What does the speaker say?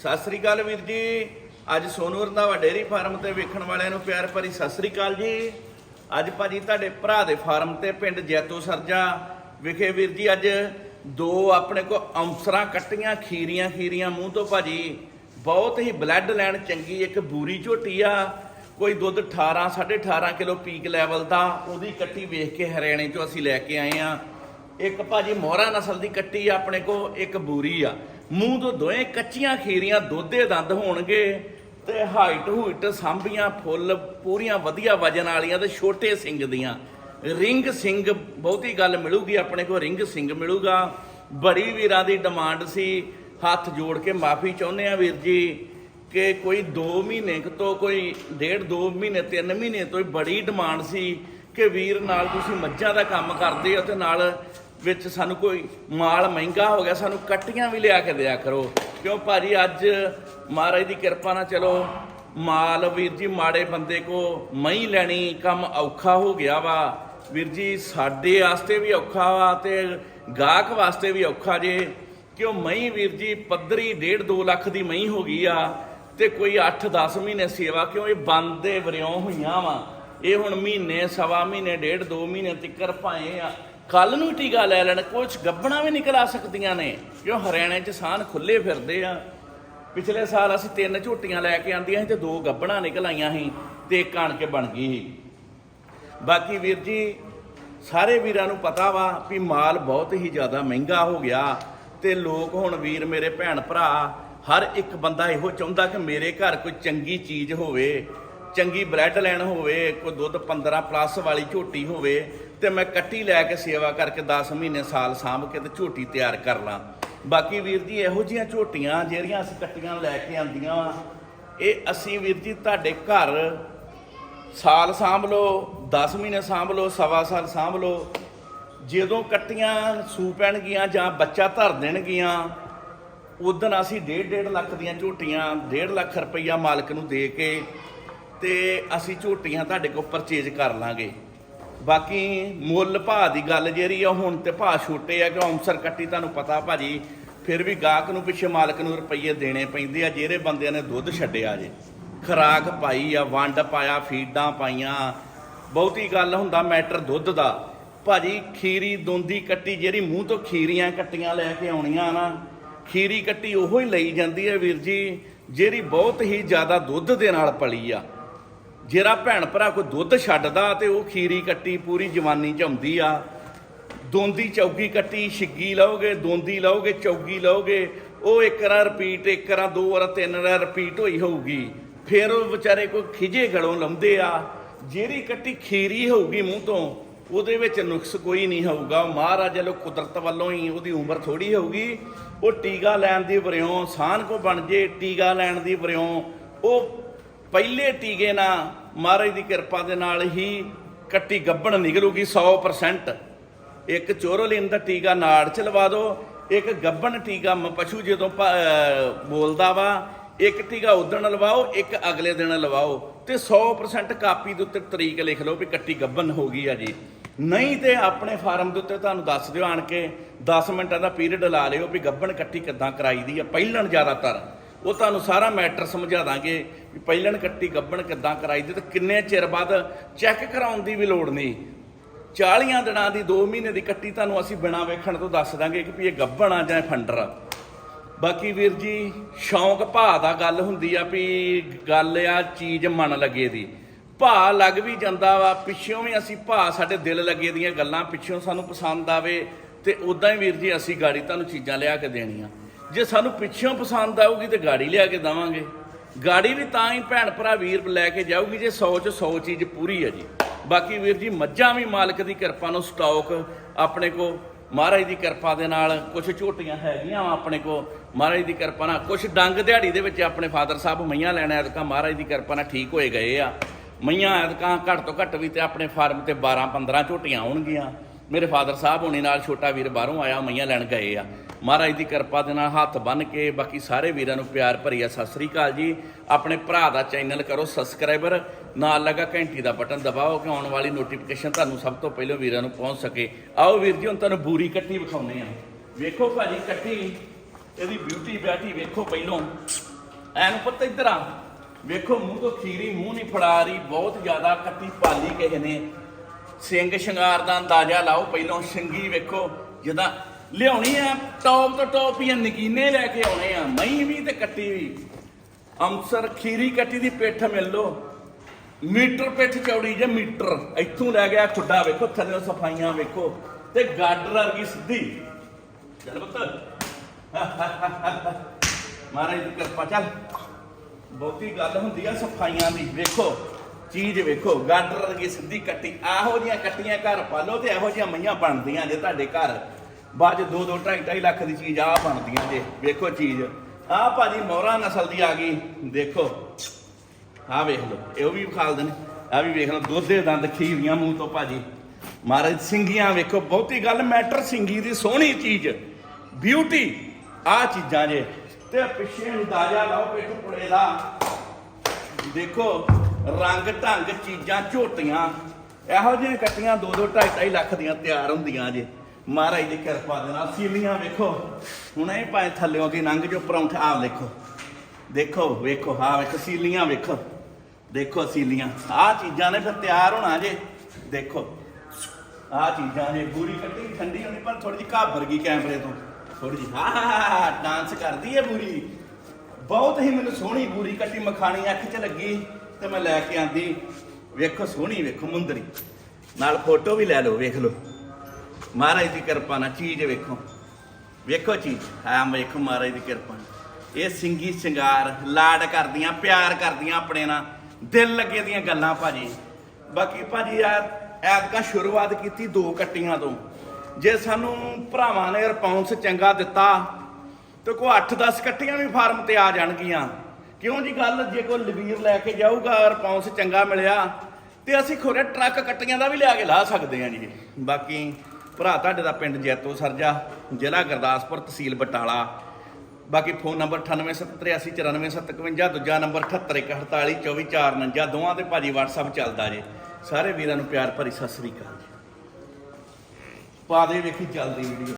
ਸਤਿ ਸ੍ਰੀ ਅਕਾਲ ਵੀਰ ਜੀ। ਅੱਜ Sonu Randhawa dairy farm ਤੇ ਵੇਖਣ ਵਾਲਿਆਂ ਨੂੰ ਪਿਆਰ ਭਰੀ ਸਤਿ ਸ੍ਰੀ ਅਕਾਲ ਜੀ। ਅੱਜ ਭਾਜੀ ਤੁਹਾਡੇ ਭਰਾ ਦੇ ਫਾਰਮ ਤੇ ਪਿੰਡ ਜੈਤੋ ਸਰਜਾ ਵਿਖੇ ਵੀਰ ਜੀ ਅੱਜ ਦੋ ਆਪਣੇ ਕੋ ਅੰਸਰਾਂ ਕੱਟੀਆਂ, ਖੀਰੀਆਂ ਖੀਰੀਆਂ ਮੂੰਹ ਤੋਂ ਭਾਜੀ। ਬਹੁਤ ਹੀ ਬਲੱਡ ਲਾਈਨ ਚੰਗੀ ਇੱਕ ਬੂਰੀ ਝੋਟੀ ਆ। ਕੋਈ ਦੁੱਧ 18 18.5 ਕਿਲੋ ਪੀਕ ਲੈਵਲ ਦਾ, ਉਹਦੀ ਕੱਟੀ ਵੇਖ ਕੇ ਹਰਿਆਣੇ ਚੋਂ ਅਸੀਂ ਲੈ ਕੇ ਆਏ ਆ। ਇੱਕ ਭਾਜੀ ਮੋਹਰਾ ਨਸਲ ਦੀ ਕੱਟੀ ਆ, ਆਪਣੇ ਕੋ ਇੱਕ ਬੂਰੀ ਆ। ਮੂੰਹ ਤੋਂ ਦੋਵੇਂ ਕੱਚੀਆਂ ਖੀਰੀਆਂ ਦੋਧੇ ਦੰਦ ਹੋਣਗੇ ਤੇ ਹਾਈਟ ਹੂਈਟ ਸਾਂਭੀਆਂ ਫੁੱਲ ਪੂਰੀਆਂ ਵਧੀਆ ਵਜਨ ਵਾਲੀਆਂ ਤੇ ਛੋਟੇ ਸਿੰਘ ਦੀਆਂ। ਰਿੰਗ ਸਿੰਘ, ਬਹੁਤੀ ਗੱਲ ਮਿਲੂਗੀ ਆਪਣੇ ਕੋ ਰਿੰਗ ਸਿੰਘ ਮਿਲੂਗਾ। ਬੜੀ ਵੀਰਾਂ ਦੀ ਡਿਮਾਂਡ ਸੀ। ਹੱਥ ਜੋੜ ਕੇ ਮਾਫੀ ਚਾਹੁੰਦੇ ਆ ਵੀਰ ਜੀ ਕਿ ਕੋਈ 2 ਮਹੀਨੇ ਤੋਂ ਕੋਈ ਡੇਢ 2 ਮਹੀਨੇ 3 ਮਹੀਨੇ ਤੋਂ ਹੀ ਬੜੀ ਡਿਮਾਂਡ ਸੀ ਕਿ ਵੀਰ ਨਾਲ ਤੁਸੀਂ ਮੱਝਾਂ ਦਾ ਕੰਮ ਕਰਦੇ ਹੋ ਤੇ ਨਾਲ ਵਿੱਚ ਸਾਨੂੰ ਕੋਈ ਮਾਲ ਮਹਿੰਗਾ ਹੋ ਗਿਆ, ਸਾਨੂੰ ਕੱਟੀਆਂ ਵੀ ਲਿਆ ਕੇ ਦਿਆ ਕਰੋ। ਕਿਉਂ ਭਾਜੀ, ਅੱਜ ਮਹਾਰਾਜ ਦੀ ਕਿਰਪਾ ਨਾਲ ਚਲੋ, ਮਾਲ ਵੀਰ ਜੀ ਮਾੜੇ ਬੰਦੇ ਕੋ ਮਹੀਂ ਲੈਣੀ ਕੰਮ ਔਖਾ ਹੋ ਗਿਆ ਵਾ। ਵੀਰ ਜੀ, ਸਾਡੇ ਵਾਸਤੇ ਵੀ ਔਖਾ ਵਾ ਤੇ ਗਾਹਕ ਵਾਸਤੇ ਵੀ ਔਖਾ ਜੇ। ਕਿਉਂ ਮਹੀਂ ਵੀਰ ਜੀ, ਪੱਧਰੀ 1.5 2 ਲੱਖ ਦੀ ਮਹੀਂ ਹੋ ਗਈ ਆ ਤੇ ਕੋਈ 8-10 ਮਹੀਨੇ ਸੇਵਾ ਕਿਉਂ ਇਹ ਬੰਦ ਦੇ ਵਰਿਓਂ ਹੋਈਆਂ ਵਾ? ਇਹ ਹੁਣ ਮਹੀਨੇ, ਸਵਾ ਮਹੀਨੇ, ਡੇਢ 2 ਮਹੀਨੇ ਤਿੱਕਰ ਭਾਏ ਆ। ਕੱਲ ਨੂੰ ਟੀਕਾ ਲੈ ਲੈਣ ਕੁਝ ਗੱਬਣਾ ਵੀ ਨਿਕਲ ਆ ਸਕਦੀਆਂ ਨੇ। ਕਿਉਂ ਹਰਿਆਣੇ 'ਚ ਸਾਨ ਖੁੱਲੇ ਫਿਰਦੇ ਆ। ਪਿਛਲੇ ਸਾਲ ਅਸੀਂ ਤਿੰਨ ਝੋਟੀਆਂ ਲੈ ਕੇ ਆਂਦੀਆਂ ਸੀ ਤੇ ਦੋ ਗੱਬਣਾ ਨਿਕਲ ਆਈਆਂ ਸੀ ਤੇ ਇੱਕ ਆਣ ਕੇ ਬਣ ਗਈ ਸੀ। ਬਾਕੀ ਵੀਰ ਜੀ, ਸਾਰੇ ਵੀਰਾਂ ਨੂੰ ਪਤਾ ਵਾ ਵੀ ਮਾਲ ਬਹੁਤ ਹੀ ਜ਼ਿਆਦਾ ਮਹਿੰਗਾ ਹੋ ਗਿਆ ਤੇ ਲੋਕ ਹੁਣ ਵੀਰ ਮੇਰੇ ਭੈਣ ਭਰਾ, ਹਰ ਇੱਕ ਬੰਦਾ ਇਹੋ ਚਾਹੁੰਦਾ ਕਿ ਮੇਰੇ ਘਰ ਕੋਈ ਚੰਗੀ ਚੀਜ਼ ਹੋਵੇ। ਚੰਗੀ ਬ੍ਰੈਡ ਲੈਣ ਹੋਵੇ, ਕੋਈ ਦੁੱਧ 15 ਪਲੱਸ ਵਾਲੀ ਝੋਟੀ ਹੋਵੇ, ਤੇ ਮੈਂ ਕੱਟੀ ਲੈ ਕੇ ਸੇਵਾ ਕਰਕੇ 10 ਮਹੀਨੇ ਸਾਲ ਸਾਂਭ ਕੇ ਤੇ ਝੋਟੀ ਤਿਆਰ ਕਰ ਲਾਂ। ਬਾਕੀ ਵੀਰ ਜੀ, ਇਹੋ ਜੀਆਂ ਝੋਟੀਆਂ ਜਿਹੜੀਆਂ ਅਸੀਂ ਕੱਟੀਆਂ ਲੈ ਕੇ ਆਂਦੀਆਂ ਵਾ, ਇਹ ਅਸੀਂ ਵੀਰ ਜੀ ਤੁਹਾਡੇ ਘਰ ਸਾਲ ਸਾਂਭ ਲਓ 10 ਮਹੀਨੇ ਸਾਂਭ ਲਓ, ਸਵਾ ਸਾਲ ਸਾਂਭ ਲਓ। ਜਦੋਂ ਕੱਟੀਆਂ ਸੂ ਪੈਣਗੀਆਂ ਜਾਂ ਬੱਚਾ ਧਰ ਦੇਣਗੀਆਂ ਉਦੋਂ ਅਸੀਂ 1.5 ਲੱਖ ਦੀਆਂ ਝੋਟੀਆਂ 1.5 ਲੱਖ ਰੁਪਈਆ ਮਾਲਕ ਨੂੰ ਦੇ ਕੇ ਤੇ ਅਸੀਂ ਝੋਟੀਆਂ ਤੁਹਾਡੇ ਕੋਲ ਪਰਚੇਜ ਕਰ ਲਾਂਗੇ। ਬਾਕੀ ਮੁੱਲ ਭਾਅ ਦੀ ਗੱਲ ਜਿਹੜੀ ਆ, ਹੁਣ ਤੇ ਭਾਅ ਛੋਟੇ ਆ ਕਿ ਅਮਸਰ ਕੱਟੀ ਤੁਹਾਨੂੰ ਪਤਾ ਭਾਜੀ, ਫਿਰ ਵੀ ਗਾਹਕ ਨੂੰ ਪਿੱਛੇ ਮਾਲਕ ਨੂੰ ਰੁਪਈਏ ਦੇਣੇ ਪੈਂਦੇ ਆ, ਜਿਹੜੇ ਬੰਦਿਆਂ ਨੇ ਦੁੱਧ ਛੱਡਿਆ ਜੇ। ਖਰਾਕ ਪਾਈ ਆ, ਵੰਡ ਪਾਇਆ, ਫੀਡਾਂ ਪਾਈਆਂ। ਬਹੁਤੀ ਗੱਲ ਹੁੰਦਾ ਮੈਟਰ ਦੁੱਧ ਦਾ। ਭਾਜੀ, ਖੀਰੀ ਦੋਂਦੀ ਕੱਟੀ ਜਿਹੜੀ ਮੂੰਹ ਤੋਂ ਖੀਰੀਆਂ ਕੱਟੀਆਂ ਲੈ ਕੇ ਆਉਣੀਆਂ ਨਾ, ਖੀਰੀ ਕੱਟੀ ਉਹੋ ਹੀ ਲਈ ਜਾਂਦੀ ਹੈ ਵੀਰ ਜੀ, ਜਿਹੜੀ ਬਹੁਤ ਹੀ ਜ਼ਿਆਦਾ ਦੁੱਧ ਦੇ ਨਾਲ ਪਲੀ ਆ। ਜਿਹੜਾ ਭੈਣ ਭਰਾ ਕੋਈ ਦੁੱਧ ਛੱਡਦਾ ਤੇ ਉਹ ਖੀਰੀ ਕੱਟੀ ਪੂਰੀ ਜਵਾਨੀ ਚ ਆਉਂਦੀ ਆ। ਦੋਂਦੀ ਚੌਗੀ ਕੱਟੀ ਛਿੱਗੀ ਲਓਗੇ, ਦੋਂਦੀ ਲਓਗੇ, ਚੌਗੀ ਲਓਗੇ, ਉਹ ਇੱਕ ਵਾਰ ਰਿਪੀਟ ਇੱਕ ਵਾਰ ਦੋ ਵਾਰ, ਤਿੰਨ ਵਾਰ ਰਿਪੀਟ ਹੋਈ ਹੋਊਗੀ। ਫਿਰ ਉਹ ਵਿਚਾਰੇ ਕੋਈ ਖਿਜੇ ਗਲੋਂ ਲਾਉਂਦੇ ਆ। ਜਿਹੜੀ ਕੱਟੀ ਖੀਰੀ ਹੋਊਗੀ ਮੂੰਹ ਤੋਂ, ਉਹਦੇ ਵਿੱਚ ਨੁਕਸ ਕੋਈ ਨਹੀਂ ਹੋਊਗਾ। ਮਹਾਰਾਜ ਵੱਲੋਂ ਕੁਦਰਤ ਵੱਲੋਂ ਹੀ ਉਹਦੀ ਉਮਰ ਥੋੜੀ ਹੋਊਗੀ। ਉਹ ਟੀਕਾ ਲੈਣ ਦੀ ਵਰਿਓਂ ਸਾਨ ਕੋ ਬਣ ਜੇ, ਟੀਕਾ ਲੈਣ ਦੀ ਵਰਿਓਂ ਉਹ ਪਹਿਲੇ ਟੀਕੇ ਨਾਲ ਮਹਾਰਾਜ ਦੀ ਕਿਰਪਾ ਦੇ ਨਾਲ ਹੀ ਕੱਟੀ ਗੱਬਣ ਨਿਕਲੂਗੀ 100% ਇੱਕ ਚੋਰੋਲਿਨ ਦਾ ਟੀਕਾ ਨਾੜ ਚ ਲਵਾ ਦਿਓ ਇੱਕ ਗੱਬਣ ਟੀਕਾ ਮ- ਪਸ਼ੂ ਜਦੋਂ ਬੋਲਦਾ ਵਾ, ਇੱਕ ਟੀਕਾ ਉਦਣ ਲਵਾਓ, ਇੱਕ ਅਗਲੇ ਦਿਨ ਲਵਾਓ। ਤੇ 100% ਕਾਪੀ ਦੇ ਉੱਤੇ ਤਰੀਕ ਲਿਖ ਲਓ ਵੀ ਕੱਟੀ ਗੱਬਣ ਹੋ ਗਈ ਆ ਜੀ। ਨਹੀਂ ਤੇ ਆਪਣੇ ਫਾਰਮ ਦੇ ਉੱਤੇ ਤੁਹਾਨੂੰ ਦੱਸ ਦਿਓ ਆਣ ਕੇ 10 ਮਿੰਟਾਂ ਦਾ ਪੀਰੀਅਡ ਲਾ ਲਿਓ ਵੀ ਗੱਬਣ ਕੱਟੀ ਕਿੱਦਾਂ ਕਰਾਈਦੀ ਆ, ਪਹਿਲਣ ਜ਼ਿਆਦਾਤਰ। ਉਹ ਤੁਹਾਨੂੰ ਸਾਰਾ ਮੈਟਰ ਸਮਝਾ ਦਾਂਗੇ ਵੀ ਪਹਿਲਣ ਕੱਟੀ ਗੱਬਣ ਕਿੱਦਾਂ ਕਰਾਈਦੀ ਤੇ ਕਿੰਨੇ ਚਿਰ ਬਾਅਦ ਚੈੱਕ ਕਰਾਉਣ ਦੀ ਵੀ ਲੋੜ ਨਹੀਂ। 40 ਦਿਨਾਂ ਦੀ 2 ਮਹੀਨੇ ਦੀ ਕੱਟੀ ਤੁਹਾਨੂੰ ਅਸੀਂ ਬਿਨਾਂ ਵੇਖਣ ਤੋਂ ਦੱਸ ਦਾਂਗੇ ਕਿ ਵੀ ਇਹ ਗੱਬਣ ਆ ਜਾਂ ਫੰਡਰ ਆ। ਬਾਕੀ ਵੀਰ ਜੀ, ਸ਼ੌਂਕ ਭਾ ਦਾ ਗੱਲ ਹੁੰਦੀ ਆ ਵੀ ਗੱਲ ਆ, ਚੀਜ਼ ਮਨ ਲੱਗੇ ਦੀ। ਭਾ ਲੱਗ ਵੀ ਜਾਂਦਾ ਵਾ ਪਿੱਛੋਂ ਵੀ ਅਸੀਂ ਭਾ ਸਾਡੇ ਦਿਲ ਲੱਗੇ ਦੀਆਂ ਗੱਲਾਂ ਪਿੱਛੋਂ ਸਾਨੂੰ ਪਸੰਦ ਆਵੇ ਤੇ ਉਦਾਂ ਹੀ ਵੀਰ ਜੀ ਅਸੀਂ ਗਾੜੀ ਤੁਹਾਨੂੰ ਚੀਜ਼ਾਂ ਲਿਆ ਕੇ ਦੇਣੀਆਂ। ਜੇ ਸਾਨੂੰ ਪਿੱਛੋਂ ਪਸੰਦ ਆਊਗੀ ਤੇ ਗਾੜੀ ਲਿਆ ਕੇ ਦਵਾਂਗੇ। ਗਾੜੀ ਵੀ ਤਾਂ ਹੀ ਭੈਣ ਭਰਾ ਵੀਰ ਲੈ ਕੇ ਜਾਊਗੀ ਜੇ 100 ਚ 100 ਚੀਜ਼ ਪੂਰੀ ਹੈ ਜੀ। ਬਾਕੀ ਵੀਰ ਜੀ, ਮੱਝਾਂ ਵੀ ਮਾਲਕ ਦੀ ਕਿਰਪਾ ਨੂੰ ਸਟਾਕ ਆਪਣੇ ਕੋ, ਮਹਾਰਾਜ ਦੀ ਕਿਰਪਾ ਦੇ ਨਾਲ ਕੁਝ ਝੋਟੀਆਂ ਹੈਗੀਆਂ ਵਾਂ ਆਪਣੇ ਕੋ। ਮਹਾਰਾਜ ਦੀ ਕਿਰਪਾ ਨਾਲ ਕੁਝ ਡੰਗ ਦਿਹਾੜੀ ਦੇ ਵਿੱਚ ਆਪਣੇ ਫਾਦਰ ਸਾਹਿਬ ਮਈਆਂ ਲੈਣਾ ਐਤਕਾਂ ਮਹਾਰਾਜ ਦੀ ਕਿਰਪਾ ਨਾਲ ਠੀਕ ਹੋਏ ਗਏ ਆ। ਮਈਆਂ ਐਤਕਾਂ ਘੱਟ ਤੋਂ ਘੱਟ ਵੀ ਤੇ ਆਪਣੇ ਫਾਰਮ ਤੇ 12 15 ਝੋਟੀਆਂ ਆਉਣਗੀਆਂ। ਮੇਰੇ ਫਾਦਰ ਸਾਹਿਬ ਹੋਣੀ ਨਾਲ ਛੋਟਾ ਵੀਰ ਬਾਹਰੋਂ ਆਇਆ, ਮਈਆਂ ਲੈਣ ਗਏ ਆ। ਮਹਾਰਾਜ ਦੀ ਕਿਰਪਾ ਦੇ ਨਾਲ ਹੱਥ ਬੰਨ ਕੇ ਬਾਕੀ ਸਾਰੇ ਵੀਰਾਂ ਨੂੰ ਪਿਆਰ ਭਰੀ ਆ ਸਤਿ ਸ੍ਰੀ ਅਕਾਲ ਜੀ। ਆਪਣੇ ਭਰਾ ਦਾ ਚੈਨਲ ਕਰੋ ਸਬਸਕ੍ਰਾਈਬਰ ਨਾਲ ਲੱਗਾ ਘੰਟੀ ਦਾ ਬਟਨ ਦਬਾਓ ਕਿ ਆਉਣ ਵਾਲੀ ਨੋਟੀਫਿਕੇਸ਼ਨ ਤੁਹਾਨੂੰ ਸਭ ਤੋਂ ਪਹਿਲਾਂ ਵੀਰਾਂ ਨੂੰ ਪਹੁੰਚ ਸਕੇ। ਆਓ ਵੀਰ ਜੀ, ਹੁਣ ਤੁਹਾਨੂੰ ਬੂਰੀ ਕੱਟੀ ਵਿਖਾਉਂਦੇ ਆ ਵੇਖੋ ਭਾਜੀ ਕੱਟੀ, ਇਹਦੀ ਬਿਊਟੀ ਬਿਆਟੀ ਵੇਖੋ ਪਹਿਲੋਂ। ਐਨ ਪੁੱਤ ਇੱਧਰ ਆ। ਵੇਖੋ, ਮੂੰਹ ਤੋਂ ਖੀਰੀ, ਮੂੰਹ ਨਹੀਂ ਫੜਾ ਰਹੀ ਬਹੁਤ ਜ਼ਿਆਦਾ ਕੱਟੀ ਪਾਲੀ ਕਿਸੇ ਨੇ। ਸਿੰਘ ਸ਼ਿੰਗਾਰ ਦਾ ਅੰਦਾਜ਼ਾ ਲਾਓ, ਪਹਿਲੋਂ ਸਿੰਗੀ ਵੇਖੋ, ਜਦਾਂ ਲਿਆਉਣੀ ਆ, ਟੌਪ ਤੋਂ ਟੌਪ ਹੀ ਨਗੀਨੇ ਲੈ ਕੇ ਆਉਣੇ ਆ, ਮਹੀਂ ਵੀ ਤੇ ਕੱਟੀ ਵੀ। ਅੰਸਰ ਖੀਰੀ ਕੱਟੀ ਦੀ ਪਿੱਠ ਮਿਲ ਲੋ ਮੀਟਰ ਪਿੱਠ ਚੌੜੀ ਜੇ, ਮੀਟਰ। ਇੱਥੋਂ ਲੈ ਗਿਆ ਖੁੱਡਾ ਵੇਖੋ, ਥੱਲੇ ਸਫਾਈਆਂ ਵੇਖੋ, ਤੇ ਗਾਡਰ ਵਰਗੀ ਸਿੱਧੀ। ਚੱਲ ਪੁੱਤ। ਮਹਾਰਾਜ ਦੀ ਕਿਰਪਾ, ਚੱਲ। ਬਹੁਤੀ ਗੱਲ ਹੁੰਦੀ ਆ ਸਫਾਈਆਂ ਦੀ, ਵੇਖੋ, ਚੀਜ਼ ਵੇਖੋ, ਗਾਡਰ ਵਰਗੀ ਸਿੱਧੀ ਕੱਟੀ। ਇਹੋ ਜੀਆਂ ਕੱਟੀਆਂ ਘਰ ਪਾਲੋ ਤੇ ਇਹੋ ਜੀਆਂ ਮਈਆਂ ਬਣਦੀਆਂ ਜੇ ਤੁਹਾਡੇ ਘਰ। ਬਾਅਦ 'ਚ 2 2 2.5 2.5 ਲੱਖ ਦੀ ਚੀਜ਼ ਆ ਬਣਦੀਆਂ ਜੇ। ਵੇਖੋ ਚੀਜ਼। ਆ ਭਾਜੀ ਮੋਹਰਾ ਨਸਲ ਦੀ ਆ ਗਈ। ਦੇਖੋ। ਆ ਵੇਖ ਲਓ। ਇਹ ਵੀ ਵਿਖਾਲ ਦੇਣ। ਆ ਵੀ ਵੇਖ ਲਓ। ਦੁੱਧ ਦੰਦ ਖੀਰੀਆਂ ਮੂੰਹ ਤੋਂ ਭਾਜੀ। ਮਹਾਰਾਜ ਸਿੰਗੀਆਂ ਵੇਖੋ। ਬਹੁਤੀ ਗੱਲ ਮੈਟਰ ਸਿੰਗੀ ਦੀ ਸੋਹਣੀ ਚੀਜ਼। ਬਿਊਟੀ ਆ ਚੀਜ਼ਾਂ ਜੇ। ਤੇ ਪਿੱਛੇ ਅੰਦਾਜ਼ਾ ਲਾਓ ਪਿੱਠ ਪੁੜੇ ਦਾ। ਦੇਖੋ। ਰੰਗ ਢੰਗ ਚੀਜ਼ਾਂ ਝੋਟੀਆਂ। ਇਹੋ ਜਿਹੀਆਂ ਕੱਟੀਆਂ 2 2 2.5 2.5 ਲੱਖ ਦੀਆਂ ਤਿਆਰ ਹੁੰਦੀਆਂ ਜੇ। ਮਹਾਰਾਜ ਦੀ ਕਿਰਪਾ ਦੇ ਨਾਲ ਸੀਲੀਆਂ ਵੇਖੋ। ਹੁਣ ਇਹ ਭਾਵੇਂ ਥੱਲਿਓਂ ਦੀ ਲੰਘ ਜੋ ਪਰੌਂਠਾ ਆ ਦੇਖੋ। ਦੇਖੋ, ਵੇਖੋ ਹਾਂ ਵੇਖੋ, ਸੀਲੀਆਂ ਵੇਖੋ। ਦੇਖੋ ਸੀਲੀਆਂ। ਆਹ ਚੀਜ਼ਾਂ ਨੇ ਫਿਰ ਤਿਆਰ ਹੋਣਾ ਜੇ। ਦੇਖੋ। ਆਹ ਚੀਜ਼ਾਂ ਨੇ ਬੂਰੀ ਕੱਢੀ, ਠੰਡੀ ਹੋਣੀ, ਪਰ ਥੋੜੀ ਜਿਹੀ ਘਾਬਰ ਗਈ ਕੈਮਰੇ ਤੋਂ। ਥੋੜੀ ਜਿਹੀ, ਹਾਂ ਡਾਂਸ ਕਰਦੀ ਹੈ ਬੂਰੀ। ਬਹੁਤ ਹੀ ਮੈਨੂੰ ਸੋਹਣੀ ਬੂਰੀ ਕੱਟੀ ਮਖਾਣੀ ਅੱਖ 'ਚ ਲੱਗੀ ਤੇ ਮੈਂ ਲੈ ਕੇ ਆਂਦੀ। ਵੇਖੋ, ਸੋਹਣੀ, ਵੇਖੋ, ਮੁੰਦਰੀ। ਨਾਲ ਫੋਟੋ ਵੀ ਲੈ ਲਓ, ਵੇਖ ਲਓ। ਮਹਾਰਾਜ ਦੀ ਕਿਰਪਾ ਨਾਲ ਚੀਜ਼ ਵੇਖੋ। ਵੇਖੋ ਚੀਜ਼। ਹਾਂ, ਵੇਖੋ ਮਹਾਰਾਜ ਦੀ ਕਿਰਪਾ ਇਹ ਸਿੰਗੀ ਸ਼ਿੰਗਾਰ, ਲਾਡ ਕਰਦੀਆਂ, ਪਿਆਰ ਕਰਦੀਆਂ ਆਪਣੇ ਨਾਲ। ਦਿਲ ਲੱਗੇ ਦੀਆਂ ਗੱਲਾਂ ਭਾਜੀ। ਬਾਕੀ ਭਾਜੀ ਯਾਰ, ਐਤਕਾਂ ਸ਼ੁਰੂਆਤ ਕੀਤੀ ਦੋ ਕੱਟੀਆਂ ਤੋਂ। ਜੇ ਸਾਨੂੰ ਭਰਾਵਾਂ ਨੇ ਰਿਸਪੌਂਸ ਚੰਗਾ ਦਿੱਤਾ, ਤੇ ਕੋ 8-10 ਕੱਟੀਆਂ ਵੀ ਫਾਰਮ ਤੇ ਆ ਜਾਣਗੀਆਂ। ਕਿਉਂ ਜੀ ਗੱਲ? ਜੇ ਕੋਈ ਲਵੀਰ ਲੈ ਕੇ ਜਾਊਗਾ ਰਿਸਪੌਂਸ ਚੰਗਾ ਮਿਲਿਆ, ਤੇ ਅਸੀਂ ਖੋਰੇ ਟਰੱਕ ਕੱਟੀਆਂ ਦਾ ਵੀ ਲਿਆ ਕੇ ਲਾ ਸਕਦੇ ਹਾਂ ਜੀ। ਬਾਕੀ ਭਰਾ ਤੁਹਾਡੇ ਦਾ ਪਿੰਡ ਜੈਤੋ ਸਰਜਾ, ਜ਼ਿਲ੍ਹਾ ਗੁਰਦਾਸਪੁਰ, ਤਹਿਸੀਲ ਬਟਾਲਾ। ਬਾਕੀ ਫੋਨ ਨੰਬਰ 9873849751 ਦੂਜਾ ਨੰਬਰ 7814842449 ਦੋਵਾਂ ਤੇ ਭਾਜੀ WhatsApp ਚੱਲਦਾ ਜੇ। ਸਾਰੇ ਵੀਰਾਂ ਨੂੰ ਪਿਆਰ ਭਰੀ ਸਤਿ ਸ੍ਰੀ ਅਕਾਲ ਜੀ। ਪਾ ਦੇ ਵੇਖੀ ਚੱਲਦੀ ਵੀਡੀਓ।